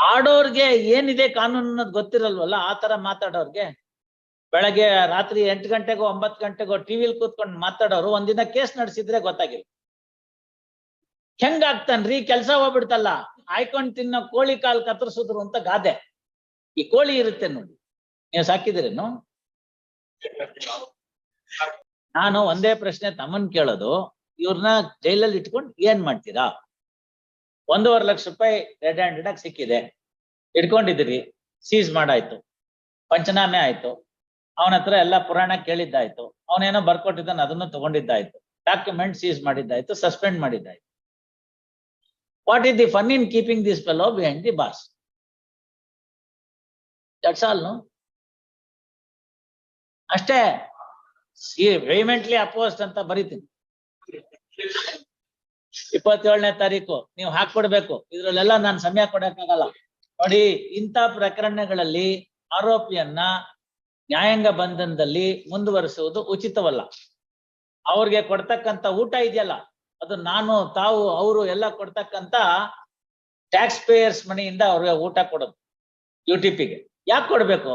ಆಡೋರ್ಗೆ ಏನಿದೆ ಕಾನೂನು ಅನ್ನೋದು ಗೊತ್ತಿರಲ್ವಲ್ಲ? ಆ ತರ ಮಾತಾಡೋರ್ಗೆ? ಬೆಳಗ್ಗೆ ರಾತ್ರಿ ಎಂಟು ಗಂಟೆಗೋ ಒಂಬತ್ತು ಗಂಟೆಗೋ ಟಿವಿಲ್ ಕೂತ್ಕೊಂಡು ಮಾತಾಡೋರು ಒಂದಿನ ಕೇಸ್ ನಡೆಸಿದ್ರೆ ಗೊತ್ತಾಗಿಲ್ಲ. ಹೆಂಗಾಗ್ತಾನ್ರಿ? ಕೆಲ್ಸ ಹೋಗ್ಬಿಡ್ತಲ್ಲ. ಆಯ್ಕೊಂಡು ತಿನ್ನೋ ಕೋಳಿ ಕಾಲ್ ಕತ್ತರಿಸಿದ್ರು ಅಂತ ಗಾದೆ. ಈ ಕೋಳಿ ಇರುತ್ತೆ ನೋಡಿ. ನೀವು ಸಾಕಿದಿರೇನು? ನಾನು ಒಂದೇ ಪ್ರಶ್ನೆ ತಮ್ಮನ್ ಕೇಳೋದು. ಇವ್ರನ್ನ ಜೈಲಲ್ಲಿ ಇಟ್ಕೊಂಡು ಏನ್ ಮಾಡ್ತೀರಾ? ಒಂದೂವರೆ ಲಕ್ಷ ರೂಪಾಯಿ ರೆಡ್ ಹ್ಯಾಂಡೆಡ್ ಆಗಿ ಸಿಕ್ಕಿದೆ. ಇಟ್ಕೊಂಡಿದ್ರಿ ಸೀಸ್ ಮಾಡಾಯ್ತು. ಪಂಚನಾಮೆ ಆಯ್ತು. ಅವನ ಹತ್ರ ಎಲ್ಲ ಪುರಾಣ ಕೇಳಿದ್ದಾಯ್ತು. ಅವನೇನೋ ಬರ್ಕೊಟ್ಟಿದ್ದಾನೆ, ಅದನ್ನು ತಗೊಂಡಿದ್ದಾಯ್ತು. ಡಾಕ್ಯುಮೆಂಟ್ ಸೀಸ್ ಮಾಡಿದ್ದಾಯ್ತು suspend ಮಾಡಿದ್ದಾಯ್ತು. What is the fun in keeping this fellow behind the bars that's all ಅಷ್ಟೇ. ವೆಹಿಮೆಂಟ್ಲಿ ಅಪೋಸ್ಟ್ ಅಂತ ಬರೀತೀನಿ. ಇಪ್ಪತ್ತೇಳನೇ ತಾರೀಕು, ನೀವು ಹಾಕೊಡ್ಬೇಕು ಇದ್ರಲ್ಲೆಲ್ಲ ನಾನು ಸಮಯ ಕೊಡಕ್ಕಾಗಲ್ಲ. ನೋಡಿ, ಇಂಥ ಪ್ರಕರಣಗಳಲ್ಲಿ ಆರೋಪಿಯನ್ನ ನ್ಯಾಯಾಂಗ ಬಂಧನದಲ್ಲಿ ಮುಂದುವರಿಸುವುದು ಉಚಿತವಲ್ಲ. ಅವ್ರಿಗೆ ಕೊಡ್ತಕ್ಕಂತ ಊಟ ಇದೆಯಲ್ಲ, ಅದು ನಾನು, ತಾವು, ಅವರು ಎಲ್ಲ ಕೊಡ್ತಕ್ಕಂತ ಟ್ಯಾಕ್ಸ್ ಪೇಯರ್ಸ್ ಮನೆಯಿಂದ ಅವ್ರಿಗೆ ಊಟ ಕೊಡೋದು ಯು ಟಿ ಪಿಗೆ ಯಾಕೆ ಕೊಡ್ಬೇಕು?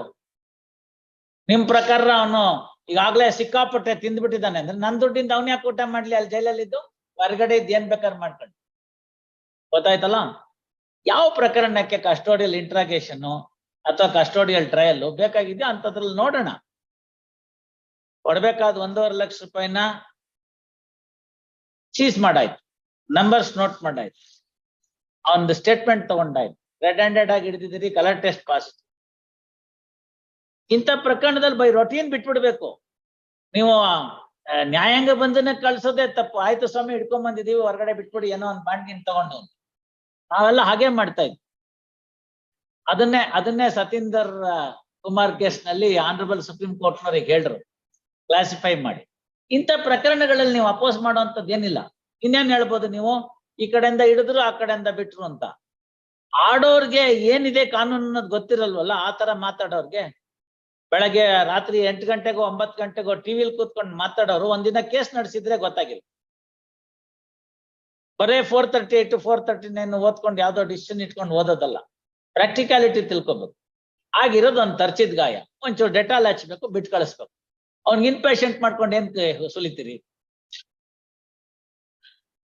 ನಿಮ್ ಪ್ರಕಾರ ಅವನು ಈಗಾಗ್ಲೇ ಸಿಕ್ಕಾಪಟ್ಟೆ ತಿಂದ್ಬಿಟ್ಟಿದ್ದಾನೆ ಅಂದ್ರೆ ನನ್ ದುಡ್ಡಿಂದ ಅವ್ನ ಯಾಕೆ ಊಟ ಮಾಡ್ಲಿ ಅಲ್ಲಿ ಜೈಲಲ್ಲಿದ್ದು? ಹೊರಗಡೆ ಏನ್ ಬೇಕಾದ್ರೆ ಮಾಡ್ಕೊಂಡು ಗೊತ್ತಾಯ್ತಲ್ಲ? ಯಾವ ಪ್ರಕರಣಕ್ಕೆ ಕಸ್ಟೋಡಿಯಲ್ ಇಂಟ್ರಾಗೇಶನ್ ಅಥವಾ ಕಸ್ಟೋಡಿಯಲ್ ಟ್ರಯಲ್ ಬೇಕಾಗಿದೆಯೋ ಅಂತದ್ರಲ್ಲಿ ನೋಡೋಣ. ಕೊಡ್ಬೇಕಾದ ಒಂದೂವರೆ ಲಕ್ಷ ರೂಪಾಯಿನ ಸೀಸ್ ಮಾಡಾಯ್ತು. ನಂಬರ್ಸ್ ನೋಟ್ ಮಾಡಾಯ್ತು. ಅವನದು ಸ್ಟೇಟ್ಮೆಂಟ್ ತಗೊಂಡಾಯ್ತು. ರೆಡ್ ಹ್ಯಾಂಡೆಡ್ ಆಗಿ ಹಿಡಿದಿದ್ದೀರಿ ಕಲರ್ ಟೆಸ್ಟ್ ಪಾಸ್ ಇಂಥ ಪ್ರಕರಣದಲ್ಲಿ ಬೈ ರೊಟೀನ್ ಬಿಟ್ಬಿಡ್ಬೇಕು. ನೀವು ನ್ಯಾಯಾಂಗ ಬಂಧನ ಕಳ್ಸೋದೇ ತಪ್ಪು. ಆಯ್ತು ಸ್ವಾಮಿ, ಹಿಡ್ಕೊಂಡ್ ಬಂದಿದೀವಿ ಹೊರಗಡೆ ಬಿಟ್ಬಿಡಿ, ಏನೋ ಒಂದ್ ಬಾಂಡ್ಗಿನ್ ತಗೊಂಡು. ನಾವೆಲ್ಲ ಹಾಗೆ ಮಾಡ್ತಾ ಇದ್ವಿ. ಅದನ್ನೇ ಅದನ್ನೇ ಸತೀಂದರ್ ಕುಮಾರ್ ಕೇಸ್ನಲ್ಲಿ ಆನರಬಲ್ ಸುಪ್ರೀಂ ಕೋರ್ಟ್ ನವರಿಗೆ ಹೇಳ್ರು. ಕ್ಲಾಸಿಫೈ ಮಾಡಿ. ಇಂಥ ಪ್ರಕರಣಗಳಲ್ಲಿ ನೀವು ಅಪೋಸ್ ಮಾಡುವಂತದ್ದು ಏನಿಲ್ಲ. ಇನ್ನೇನ್ ಹೇಳ್ಬೋದು ನೀವು? ಈ ಕಡೆಯಿಂದ ಹಿಡಿದ್ರು, ಆ ಕಡೆಯಿಂದ ಬಿಟ್ರು ಅಂತ. ಆಡೋರ್ಗೆ ಏನಿದೆ ಕಾನೂನು ಅನ್ನೋದು ಗೊತ್ತಿರಲ್ವಲ್ಲ? ಆ ತರ ಮಾತಾಡೋರ್ಗೆ ಬೆಳಗ್ಗೆ ರಾತ್ರಿ ಎಂಟು ಗಂಟೆಗೋ ಒಂಬತ್ತು ಗಂಟೆಗೋ ಟಿವಿಲ್ ಕೂತ್ಕೊಂಡು ಮಾತಾಡೋರು ಒಂದಿನ ಕೇಸ್ ನಡೆಸಿದ್ರೆ ಗೊತ್ತಾಗಿಲ್ಲ. ಬರೇ four thirty eight four thirty nine ಓದ್ಕೊಂಡು ಯಾವ್ದೋ ಡಿಸಿಷನ್ ಇಟ್ಕೊಂಡು ಓದೋದಲ್ಲ. ಪ್ರಾಕ್ಟಿಕಾಲಿಟಿ ತಿಳ್ಕೊಬೇಕು. ಆಗಿರೋದು ಒಂದ್ ತರ್ಚಿದ್ ಗಾಯ. ಒಂಚೂರು ಡೆಟಾಲ್ ಹಚ್ಬೇಕು, ಬಿಟ್ ಕಳಿಸ್ಬೇಕು. ಅವ್ನಿಗೆ ಇನ್ಪೇಷಂಟ್ ಮಾಡ್ಕೊಂಡು ಏನ್ ಸುಲಿತೀರಿ?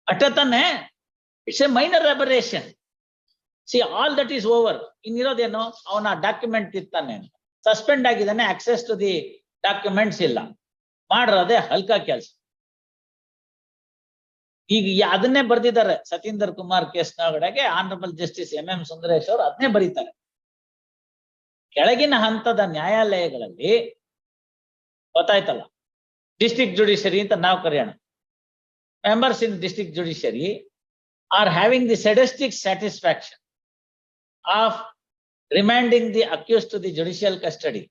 ಅಟ್ಟ ತಾನೆ it's a minor aberration see all that is over ಇನ್ನಿರೋದೇನು? ಅವನ ಡಾಕ್ಯುಮೆಂಟ್ ಇರ್ತಾನೆ ಸಸ್ಪೆಂಡ್ ಆಗಿದ್ದಾನೆ ಆಕ್ಸೆಸ್ ಟು ದಿ ಡಾಕ್ಯುಮೆಂಟ್ಸ್ ಇಲ್ಲ. ಮಾಡಿರೋದೇ ಹಲ್ಕ ಕೆಲಸ. ಈಗ ಅದನ್ನೇ ಬರ್ದಿದ್ದಾರೆ ಸತೀಂದರ್ ಕುಮಾರ್ ಕೇಸ್ ಒಳಗೆ honourable justice M M Sundaresh ಅವರು ಅದನ್ನೇ ಬರೀತಾರೆ. ಕೆಳಗಿನ ಹಂತದ ನ್ಯಾಯಾಲಯಗಳಲ್ಲಿ ಗೊತ್ತಾಯ್ತಲ್ಲ ಡಿಸ್ಟಿಕ್ ಜುಡಿಷರಿ ಅಂತ ನಾವು ಕರೆಯೋಣ. Members in district judiciary are having the ಸೆಡೆಸ್ಟಿಕ್ satisfaction of remanding the accused to the judicial custody.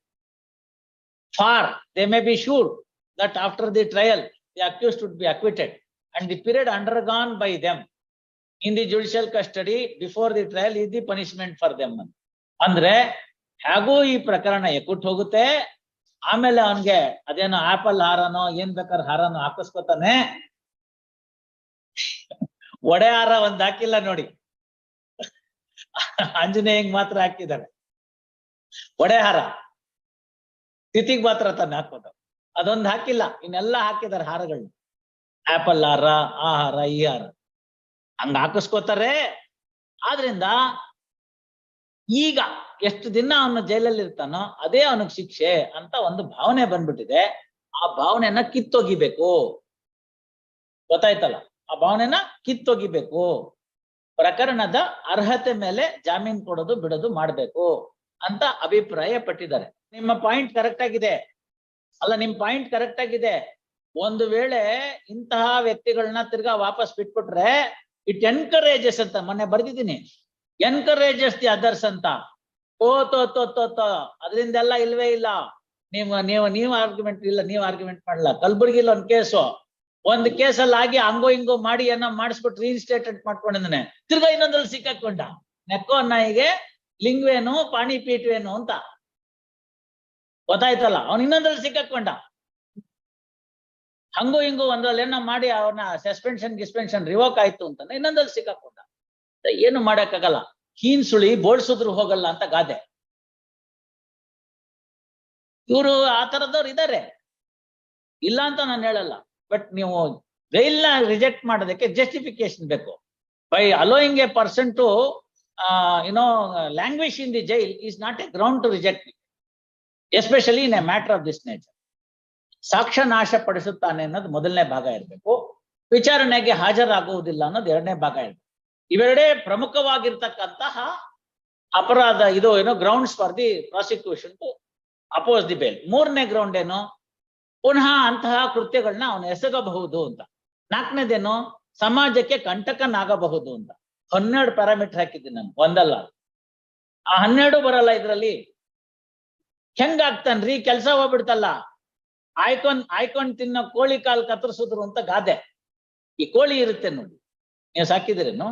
For they may be sure that after the trial, the accused would be acquitted and the period undergone by them in the judicial custody before the trial is the punishment for them. Andre, ಹೇಗೂ ಈ Prakarana Yakutogute, ಹೋಗುತ್ತೆ ಆಮೇಲೆ ಅವನ್ಗೆ ಅದೇನೋ apple ಹಾರನೋ ಏನ್ ಬೇಕಾದ್ರೆ ಹಾರನೋ ಹಾಕಿಸ್ಕೊತಾನೆ ಒಡೆ ಹಾರ ಒಂದ್ ಆಂಜನೇಯಂಗ್ ಮಾತ್ರ ಹಾಕಿದ್ದಾರೆ. ಒಡೆಹಾರ. ತಿಥಿಗ್ ಮಾತ್ರ ತಾನೆ ಹಾಕೋದು. ಅದೊಂದು ಹಾಕಿಲ್ಲ. ಇನ್ನೆಲ್ಲ ಹಾಕಿದ್ದಾರೆ ಹಾರಗಳನ್ನ ಆಪಲ್ ಹಾರ, ಆ ಹಾರ, ಈ ಹಾರ. ಹಂಗ ಹಾಕಿಸ್ಕೋತಾರೆ. ಆದ್ರಿಂದ ಈಗ ಎಷ್ಟು ದಿನ ಅವನು ಜೈಲಲ್ಲಿ ಇರ್ತಾನೋ ಅದೇ ಅವನಿಗೆ ಶಿಕ್ಷೆ ಅಂತ ಒಂದು ಭಾವನೆ ಬಂದ್ಬಿಟ್ಟಿದೆ. ಆ ಭಾವನೆಯನ್ನ ಕಿತ್ತೊಗಿಬೇಕು. ಗೊತ್ತಾಯ್ತಲ್ಲ? ಆ ಭಾವನೆನ ಕಿತ್ತೊಗಿಬೇಕು. ಪ್ರಕರಣದ ಅರ್ಹತೆ ಮೇಲೆ ಜಾಮೀನ್ ಕೊಡೋದು, ಬಿಡೋದು ಮಾಡ್ಬೇಕು ಅಂತ ಅಭಿಪ್ರಾಯ ಪಟ್ಟಿದ್ದಾರೆ ನಿಮ್ಮ ಪಾಯಿಂಟ್ ಕರೆಕ್ಟ್ ಆಗಿದೆ. ಅಲ್ಲ, ನಿಮ್ ಪಾಯಿಂಟ್ ಕರೆಕ್ಟ್ ಆಗಿದೆ. ಒಂದು ವೇಳೆ ಇಂತಹ ವ್ಯಕ್ತಿಗಳನ್ನ ತಿರ್ಗಾ ವಾಪಸ್ ಬಿಟ್ಬಿಟ್ರೆ ಇಟ್ ಎನ್ಕರೇಜಸ್ ಅಂತ ಮೊನ್ನೆ ಬರ್ದಿದ್ದೀನಿ. ಎನ್ಕರೇಜಸ್ ದಿ ಅದರ್ಸ್ ಅಂತ. ಓ, ತೋ ತೋ ತೋ ತೋ, ಅದರಿಂದೆಲ್ಲ ಇಲ್ವೇ ಇಲ್ಲ. ನೀವು ನೀವು ನೀವು ಆರ್ಗ್ಯುಮೆಂಟ್ ಇಲ್ಲ, ನೀವು ಆರ್ಗ್ಯುಮೆಂಟ್ ಮಾಡಲ್ಲ ಕಲ್ಬುರ್ಗಿಲ್ ಒಂದ್ ಕೇಸು ಒಂದ್ ಕೇಸಲ್ಲಿ ಆಗಿ ಹಂಗೋ ಹಿಂಗೋ ಮಾಡಿ ಏನೋ ಮಾಡಿಸ್ಬಿಟ್ಟು ರೀಇನ್ಸ್ಟೇಟೆಡ್ ಮಾಡ್ಕೊಂಡಿದ್ದಾನೆ. ತಿರ್ಗಾ ಇನ್ನೊಂದ್ರಲ್ಲಿ ಸಿಕ್ಕಾಕೊಂಡ. ನೆಕ್ಕೋ ನಾಯಿಗೆ ಲಿಂಗ್ವೇನು, ಪಾಣಿಪೀಠವೇನು ಅಂತ. ಗೊತ್ತಾಯ್ತಲ್ಲ? ಅವ್ನು ಇನ್ನೊಂದ್ರಲ್ಲಿ ಸಿಕ್ಕಾಕೊಂಡ. ಹಂಗೋ ಹಿಂಗೋ ಒಂದ್ರಲ್ಲಿ ಏನೋ ಮಾಡಿ ಅವನ ಸಸ್ಪೆನ್ಷನ್ ಗಿಸ್ಪೆನ್ಷನ್ ರಿವೋಕ್ ಆಯ್ತು ಅಂತ ಇನ್ನೊಂದ್ರಲ್ಲಿ ಸಿಕ್ಕಾಕೊಂಡ. ಏನು ಮಾಡಕ್ಕಾಗಲ್ಲ. ಹೀನ್ ಸುಳಿ ಬೋಳ್ಸಿದ್ರು ಹೋಗಲ್ಲ ಅಂತ ಗಾದೆ. ಇವರು ಆ ತರದವ್ರು ಇದ್ದಾರೆ ಇಲ್ಲ ಅಂತ ನಾನು ಹೇಳಲ್ಲ. ಬಟ್ ನೀವು ರೈಲ್ನ ರಿಜೆಕ್ಟ್ ಮಾಡೋದಕ್ಕೆ ಜಸ್ಟಿಫಿಕೇಶನ್ ಬೇಕು. By allowing a person to you know language in the jail is not a ground to reject especially in a matter of this nature ಸಾಕ್ಷ್ಯ ನಾಶ ಪಡಿಸುತ್ತಾನೆ ಅನ್ನೋದು ಮೊದಲನೇ ಭಾಗ ಇರಬೇಕು. ವಿಚಾರಣೆಗೆ ಹಾಜರಾಗುವುದಿಲ್ಲ ಅನ್ನೋದು ಎರಡನೇ ಭಾಗ ಇರಬೇಕು. ಇವೆರಡೇ ಪ್ರಮುಖವಾಗಿರ್ತಕ್ಕಂತಹ ಅಪರಾಧ, ಇದು ಏನೋ grounds for the prosecution to oppose the bail ಮೂರನೇ ಗ್ರೌಂಡ್ ಏನು? ಪುನಃ ಅಂತಹ ಕೃತ್ಯಗಳನ್ನ ಅವನು ಎಸಗಬಹುದು ಅಂತ. ನಾಲ್ಕನೇದೇನು? ಸಮಾಜಕ್ಕೆ ಕಂಟಕನಾಗಬಹುದು ಅಂತ. ಹನ್ನೆರಡು ಪ್ಯಾರಾಮೀಟರ್ ಹಾಕಿದ್ದೀನಿ ನಾನು ಒಂದಲ್ಲ. ಆ ಹನ್ನೆರಡು ಬರಲ್ಲ ಇದ್ರಲ್ಲಿ. ಹೆಂಗಾಗ್ತಾನ್ರಿ? ಕೆಲ್ಸ ಹೋಗ್ಬಿಡ್ತಲ್ಲ. ಆಯ್ಕೊಂಡ್ ಆಯ್ಕೊಂಡ್ ತಿನ್ನೋ ಕೋಳಿ ಕಾಲ್ ಕತ್ತರಿಸಿದ್ರು ಅಂತ ಗಾದೆ. ಈ ಕೋಳಿ ಇರುತ್ತೆ ನೋಡಿ. ನೀವು ಸಾಕಿದಿರೇನು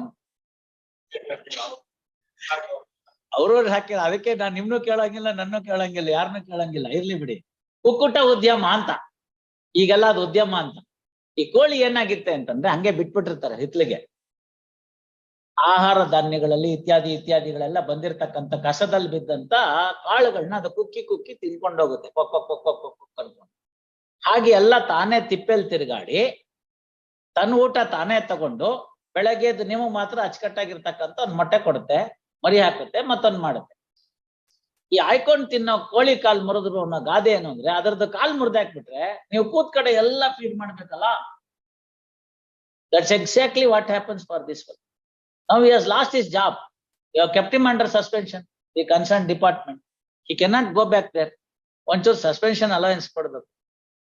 ಅವ್ರವ್ರು ಹಾಕಿಲ್ಲ ಅದಕ್ಕೆ ನಾನು ನಿಮ್ನು ಕೇಳಂಗಿಲ್ಲ ನನ್ನೂ ಕೇಳಂಗಿಲ್ಲ ಯಾರನ್ನೂ ಕೇಳಂಗಿಲ್ಲ. ಇರ್ಲಿ ಬಿಡಿ. ಕುಕ್ಕುಟ ಉದ್ಯಮ ಅಂತ. ಈಗೆಲ್ಲ ಅದು ಉದ್ಯಮ ಅಂತ. ಈ ಕೋಳಿ ಏನಾಗಿತ್ತೆ ಅಂತಂದ್ರೆ ಹಂಗೆ ಬಿಟ್ಬಿಟ್ಟಿರ್ತಾರೆ ಹಿತ್ಲಿಗೆ. ಆಹಾರ ಧಾನ್ಯಗಳಲ್ಲಿ ಇತ್ಯಾದಿ ಇತ್ಯಾದಿಗಳೆಲ್ಲ ಬಂದಿರತಕ್ಕಂತ ಕಸದಲ್ಲಿ ಬಿದ್ದಂತ ಕಾಳುಗಳನ್ನ ಅದು ಕುಕ್ಕಿ ಕುಕ್ಕಿ ತಿನ್ಕೊಂಡೋಗುತ್ತೆ. ಕೊಕ್ಕ ಕೊಕ್ಕ ಕೊಕ್ಕ ಹಾಗೆ ಎಲ್ಲ ತಾನೇ ತಿಪ್ಪೆಲ್ ತಿರುಗಾಡಿ ತನ್ನ ಊಟ ತಾನೇ ತಗೊಂಡು ಬೆಳಗ್ಗೆ ಎದ್ದು ನೀವು ಮಾತ್ರ ಅಚ್ಚುಕಟ್ಟಾಗಿರ್ತಕ್ಕಂಥ ಒಂದು ಮೊಟ್ಟೆ ಕೊಡುತ್ತೆ, ಮರಿ ಹಾಕುತ್ತೆ ಮತ್ತೊಂದ್ ಮಾಡುತ್ತೆ. ಈ ಆಯ್ಕೊಂಡ್ ತಿನ್ನೋ ಕೋಳಿ ಕಾಲ್ ಮುರಿದ್ರು ಅನ್ನೋ ಗಾದೆ ಏನು ಅಂದ್ರೆ, ಅದರದ್ದು ಕಾಲ್ ಮುರಿದಾಕ್ಬಿಟ್ರೆ ನೀವು ಕೂತ್ ಕಡೆ ಎಲ್ಲ ಫೀಡ್ ಮಾಡ್ಬೇಕಲ್ಲ? That's exactly what happens for this work now has lost his job you kept under suspension the concern department he cannot go back there ಒಂಚೂರು ಸಸ್ಪೆನ್ಷನ್ ಅಲವೆನ್ಸ್ ಕೊಡ್ಬೇಕು.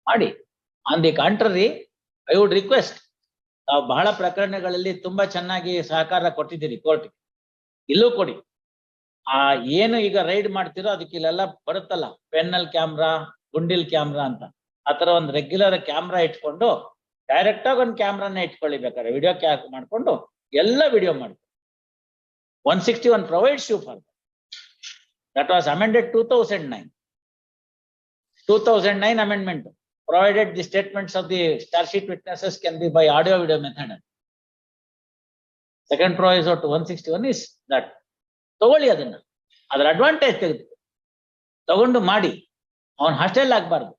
ಮಾಡಿ. On the contrary I would request ನಾವು ಬಹಳ ಪ್ರಕರಣಗಳಲ್ಲಿ ತುಂಬಾ ಚೆನ್ನಾಗಿ ಸಹಕಾರ ಕೊಟ್ಟಿದ್ದೀರಿ ಕೋರ್ಟ್ ಇಲ್ಲೂ ಕೊಡಿ. ಆ ಏನು ಈಗ ರೈಡ್ ಮಾಡ್ತಿರೋ ಅದಕ್ಕೆ ಇಲ್ಲೆಲ್ಲ ಬರುತ್ತಲ್ಲ ಪೆನ್ನಲ್ ಕ್ಯಾಮ್ರಾ, ಗುಂಡಿಲ್ ಕ್ಯಾಮ್ರಾ ಅಂತ. ಆತರ ಒಂದು ರೆಗ್ಯುಲರ್ ಕ್ಯಾಮ್ರಾ ಇಟ್ಕೊಂಡು ಡೈರೆಕ್ಟ್ ಆಗಿ ಒಂದು ಕ್ಯಾಮ್ರಾನ ಇಟ್ಕೊಳ್ಳಿ ಬೇಕಾದ್ರೆ. ವಿಡಿಯೋ ಕ್ಯಾಪ್ ಮಾಡ್ಕೊಂಡು ಎಲ್ಲ ವಿಡಿಯೋ ಮಾಡಿ one sixty one provides you for that was amended two thousand nine two thousand nine amendment provided the statements of star sheet witnesses can be by audio, video method. Second proviso to one sixty one is that. ತಗೊಳ್ಳಿ ಅದನ್ನ. ಅದ್ರ advantage ತೆಗೆದು. ತಗೊಂಡು ಮಾಡಿ. ಅವನ್ hostel ಆಗ್ಬಾರ್ದು.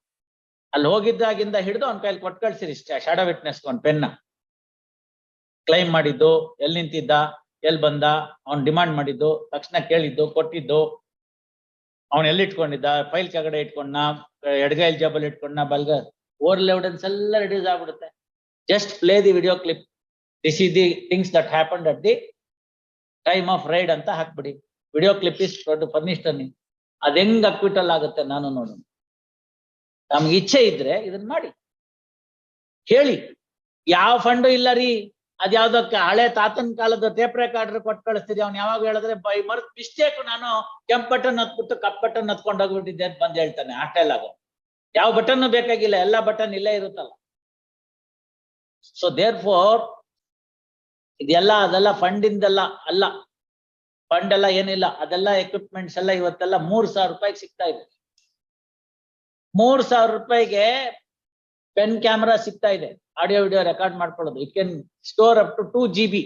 ಅಲ್ಲಿ ಹೋಗಿದ್ದಾಗಿಂದ ಹಿಡಿದು ಅವನ ಕೈಲಿ ಕೊಟ್ಟು ಕಳ್ಸಿರಿ ಶಾಡೋ ವಿಟ್ನೆಸ್ ಒಂದ್ ಪೆನ್ನ ಕ್ಲೈಮ್ ಮಾಡಿದ್ದು ಎಲ್ಲಿ ನಿಂತಿದ್ದ ಎಲ್ಲಿ ಬಂದ, ಅವ್ನ್ ಡಿಮಾಂಡ್ ಮಾಡಿದ್ದು, ತಕ್ಷಣ ಕೇಳಿದ್ದು, ಕೊಟ್ಟಿದ್ದು. ಅವನ್ ಎಲ್ಲಿ ಇಟ್ಕೊಂಡಿದ್ದ ಫೈಲ್ ಕೆಳಗಡೆ ಇಟ್ಕೊಂಡ ಎಡಗೈಲ್ ಜಬಲ್ ಇಟ್ಕೊಂಡ ಬಲ್ಗ ಓರಲ್ ಎವಿಡೆನ್ಸ್ ಎಲ್ಲ ರಿಡ್ಯೂಸ್ ಆಗ್ಬಿಡುತ್ತೆ. Just play the video clip this is the things that happen at the time of raid ಅಂತ ಹಾಕ್ಬಿಡಿ. ವಿಡಿಯೋ ಕ್ಲಿಪ್ ಇಸ್ ಫರ್ನಿಸ್ಟ್ ಅನ್ನಿ ಅದ್ ಹೆಂಗ್ ಅಕ್ವಿಟಲ್ ಆಗುತ್ತೆ ನಾನು ನೋಡು ನಮ್ಗೆ ಇಚ್ಛೆ ಇದ್ರೆ ಇದನ್ನ ಮಾಡಿ. ಹೇಳಿ. ಯಾವ ಫಂಡು ಇಲ್ಲ ರೀ? ಅದ್ಯಾವ್ದಕ್ಕೆ ಹಳೆ ತಾತನ್ ಕಾಲದ ಟೇಪ್ ರೆಕಾರ್ಡರ್ ಕೊಟ್ಟು ಕಳಿಸ್ತೀರಿ. ಅವ್ನು ಯಾವಾಗ ಹೇಳಿದ್ರೆ, ಬೈ ಮರ್ತ್ ಮಿಸ್ಟೇಕ್ ನಾನು ಕೆಂಪ್ ಬಟನ್ ಹತ್ಬಿಟ್ಟು ಕಪ್ ಬಟನ್ ಹತ್ಕೊಂಡು ಹೋಗ್ಬಿಟ್ಟಿದ್ದೆ ಅಂತ ಬಂದ್ ಹೇಳ್ತಾನೆ. ಹಾಸ್ಟೆಲ್ ಆಗೋ. ಯಾವ ಬಟನ್ ಬೇಕಾಗಿಲ್ಲ. ಎಲ್ಲಾ ಬಟನ್ ಇಲ್ಲೇ ಇರುತ್ತಲ್ಲ. ಸೊ ದೇರ್ ಫೋರ್ ಇದೆಲ್ಲ, ಅದೆಲ್ಲ ಫಂಡಿಂದೆಲ್ಲ ಅಲ್ಲ. ಫಂಡ್ ಎಲ್ಲ ಏನಿಲ್ಲ, ಅದೆಲ್ಲ ಎಕ್ವಿಪ್ಮೆಂಟ್ಸ್ ಎಲ್ಲ ಇವತ್ತೆಲ್ಲ ಮೂರ್ ಸಾವಿರ ರೂಪಾಯಿಗೆ ಸಿಗ್ತಾ ಇದೆ. ಮೂರ್ ಸಾವಿರ ರೂಪಾಯಿಗೆ ಪೆನ್ ಕ್ಯಾಮ್ರಾ ಸಿಗ್ತಾ ಇದೆ. ಆಡಿಯೋ ವಿಡಿಯೋ ರೆಕಾರ್ಡ್ ಮಾಡ್ಕೊಳ್ಳೋದು. It can store up to two G B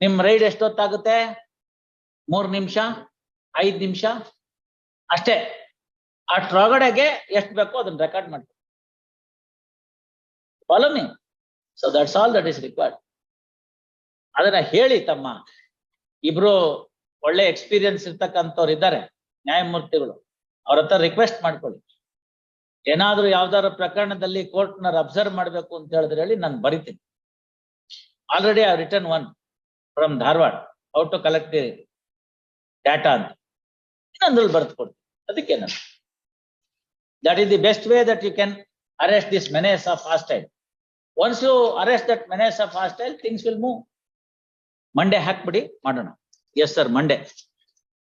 ನಿಮ್ ರೈಡ್ ಎಷ್ಟೊತ್ತಾಗುತ್ತೆ? ಮೂರ್ ನಿಮಿಷ? ಐದ್ ನಿಮಿಷ? ಅಷ್ಟೇ. ಆ ಅಷ್ಟ್ರೊಳಗಡೆಗೆ ಎಷ್ಟು ಬೇಕೋ ಅದನ್ನ ರೆಕಾರ್ಡ್ ಮಾಡ್ಕೊಳ್ಳಿ. Follow me so that's all that is required ಅದನ್ನ ಹೇಳಿ ತಮ್ಮ ಇಬ್ರು ಒಳ್ಳೆ ಎಕ್ಸ್ಪೀರಿಯನ್ಸ್ ಇರ್ತಕ್ಕಂಥವ್ರು ಇದ್ದಾರೆ, ನ್ಯಾಯಮೂರ್ತಿಗಳು. ಅವ್ರ ಹತ್ರ ರಿಕ್ವೆಸ್ಟ್ ಮಾಡ್ಕೊಳ್ಳಿ. ಏನಾದ್ರೂ ಯಾವ್ದಾದ್ರು ಪ್ರಕರಣದಲ್ಲಿ ಕೋರ್ಟ್ನ ಅಬ್ಸರ್ವ್ ಮಾಡ್ಬೇಕು ಅಂತ ಹೇಳಿದ್ರೆ ಹೇಳಿ ನಾನು ಬರಿತೀನಿ. Already I return one from Dharwad how to collect the data ಅಂತ. ಇನ್ನೊಂದ್ರಲ್ಲಿ ಬರ್ದು ಅದಕ್ಕೆ ನಾನು. That is the best way that you can arrest this menace of hostile once you arrest that menace of hostile things will move Monday ಹಾಕ್ಬಿಡಿ ಮಾಡೋಣ. Yes sir Monday.